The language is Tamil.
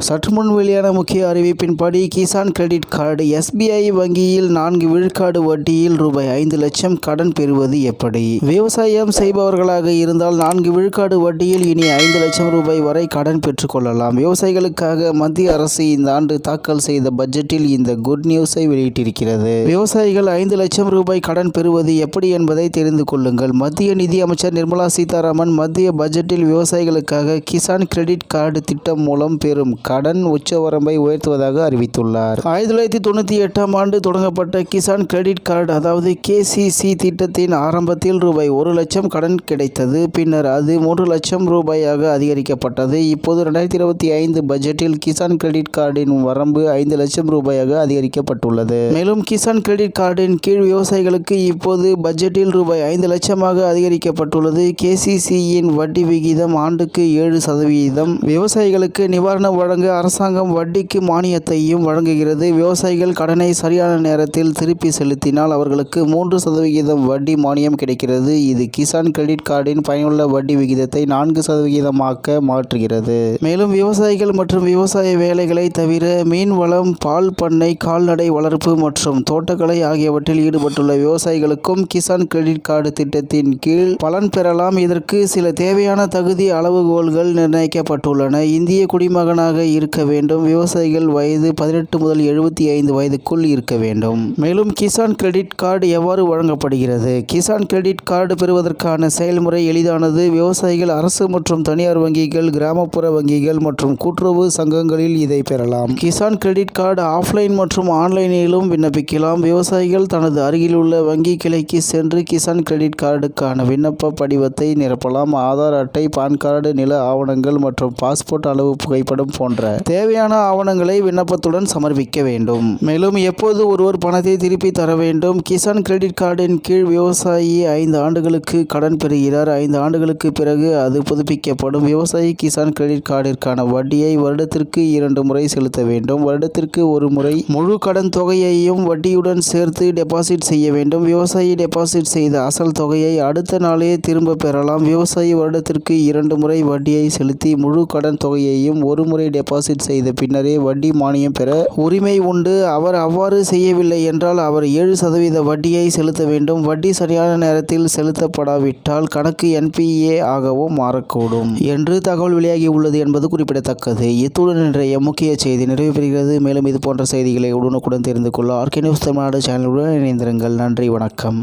சற்று முன் வெளியான முக்கிய அறிவிப்பின்படி கிசான் கிரெடிட் கார்டு எஸ்பிஐ வங்கியில் நான்கு விழுக்காடு வட்டியில் ரூபாய் ஐந்து லட்சம் கடன் பெறுவது எப்படி? விவசாயம் செய்பவர்களாக இருந்தால் நான்கு விழுக்காடு வட்டியில் இனி ஐந்து லட்சம் ரூபாய் வரை கடன் பெற்றுக்கொள்ளலாம் விவசாயிகளுக்காக மத்திய அரசு இந்த ஆண்டு தாக்கல் செய்த பட்ஜெட்டில் இந்த குட் நியூஸை வெளியிட்டிருக்கிறது. விவசாயிகள் ஐந்து லட்சம் ரூபாய் கடன் பெறுவது எப்படி என்பதை தெரிந்து கொள்ளுங்கள். மத்திய நிதி அமைச்சர் நிர்மலா சீதாராமன் மத்திய பட்ஜெட்டில் விவசாயிகளுக்காக கிசான் கிரெடிட் கார்டு திட்டம் மூலம் பெறும் கடன் உச்சவரம்பை உயர்த்துவதாக அறிவித்துள்ளார். ஆயிரத்தி தொள்ளாயிரத்தி தொண்ணூற்றி எட்டாம் ஆண்டு தொடங்கப்பட்ட கிசான் கிரெடிட் கார்டு அதாவது கேசிசி திட்டத்தின் ஆரம்பத்தில் ரூபாய் ஒரு லட்சம் கடன் கிடைத்தது. பின்னர் அது மூன்று லட்சம் ரூபாயாக அதிகரிக்கப்பட்டது. இப்போது ரெண்டாயிரத்தி இருபத்தி ஐந்து பட்ஜெட்டில் கிசான் கிரெடிட் கார்டின் வரம்பு ஐந்து லட்சம் ரூபாயாக அதிகரிக்கப்பட்டுள்ளது. மேலும் கிசான் கிரெடிட் கார்டின் கீழ் விவசாயிகளுக்கு இப்போது பட்ஜெட்டில் ரூபாய் ஐந்து லட்சமாக அதிகரிக்கப்பட்டுள்ளது. கேசிசியின் வட்டி விகிதம் ஆண்டுக்கு ஏழு சதவீதம். விவசாயிகளுக்கு நிவாரண வழங்க அரசாங்கம் வட்டிக்கு மானியத்தையும் வழங்குகிறது. விவசாயிகள் கடனை சரியான நேரத்தில் திருப்பி செலுத்தினால் அவர்களுக்கு மூன்று சதவிகிதம் வட்டி மானியம் கிடைக்கிறது. இது கிசான் கிரெடிட் கார்டின் பயனுள்ள வட்டி விகிதத்தை நான்கு சதவிகிதமாக்க மாற்றுகிறது. மேலும் விவசாயிகள் மற்றும் விவசாய வேலைகளை தவிர மீன் வளம் பால் பண்ணை கால்நடை வளர்ப்பு மற்றும் தோட்டக்கலை ஆகியவற்றில் ஈடுபட்டுள்ள விவசாயிகளுக்கும் கிசான் கிரெடிட் கார்டு திட்டத்தின் கீழ் பலன் பெறலாம். இதற்கு சில தேவையான தகுதி அளவுகோல்கள் நிர்ணயிக்கப்பட்டுள்ளன. இந்திய குடிமகனாக இருக்க வேண்டும். விவசாயிகள் வயது பதினெட்டு முதல் எழுபத்தி ஐந்து வயதுக்குள் இருக்க வேண்டும். மேலும் கிசான் கிரெடிட் கார்டு எவ்வாறு வழங்கப்படுகிறது? கிசான் கிரெடிட் கார்டு பெறுவதற்கான செயல்முறை எளிதானது. விவசாயிகள் அரசு மற்றும் தனியார் வங்கிகள் கிராமப்புற வங்கிகள் மற்றும் கூட்டுறவு சங்கங்களில் இதை பெறலாம். கிசான் கிரெடிட் கார்டு ஆஃப்லைன் மற்றும் ஆன்லைனிலும் விண்ணப்பிக்கலாம். விவசாயிகள் தனது அருகிலுள்ள வங்கி கிளைக்கு சென்று கிசான் கிரெடிட் கார்டுக்கான விண்ணப்ப படிவத்தை நிரப்பலாம். ஆதார் அட்டை பான் கார்டு நில ஆவணங்கள் மற்றும் பாஸ்போர்ட் அளவு புகைப்படம் போன்ற தேவையான ஆவணங்களை விண்ணப்பத்துடன் சமர்ப்பிக்க வேண்டும். மேலும் எப்போது ஒருவர் பணத்தை திருப்பி தர வேண்டும்? கிசான் கிரெடிட் கார்டின் கீழ் விவசாயி ஐந்து ஆண்டுகளுக்கு கடன் பெறுகிறார். ஐந்து ஆண்டுகளுக்கு பிறகு அது புதுப்பிக்கப்படும். விவசாயி கிசான் கிரெடிட் கார்டிற்கான வட்டியை வருடத்திற்கு இரண்டு முறை செலுத்த வேண்டும். வருடத்திற்கு ஒரு முறை முழு கடன் தொகையையும் வட்டியுடன் சேர்த்து டெபாசிட் செய்ய வேண்டும். விவசாயி டெபாசிட் செய்த அசல் தொகையை அடுத்த நாளே திரும்ப பெறலாம். விவசாயி வருடத்திற்கு இரண்டு முறை வட்டியை செலுத்தி முழு கடன் தொகையையும் ஒரு முறை டெபாசிட் செய்த பின்னரே வட்டி மானியம் பெற உரிமை உண்டு. அவர் அவ்வாறு செய்யவில்லை என்றால் அவர் ஏழு சதவீத வட்டியை செலுத்த வேண்டும். வட்டி சரியான நேரத்தில் செலுத்தப்படாவிட்டால் கணக்கு என்பிஏ ஆகவும் மாறக்கூடும் என்று தகவல் வெளியாகி உள்ளது என்பது குறிப்பிடத்தக்கது. இத்துடன் இன்றைய முக்கிய செய்தி நிறைவு பெறுகிறது. மேலும் இது போன்ற செய்திகளை உடனுக்குடன் தெரிந்து கொள்ள ஆர்கே நியூஸ் தமிழ்நாடு சேனலுடன் இணைந்திருங்கள். நன்றி வணக்கம்.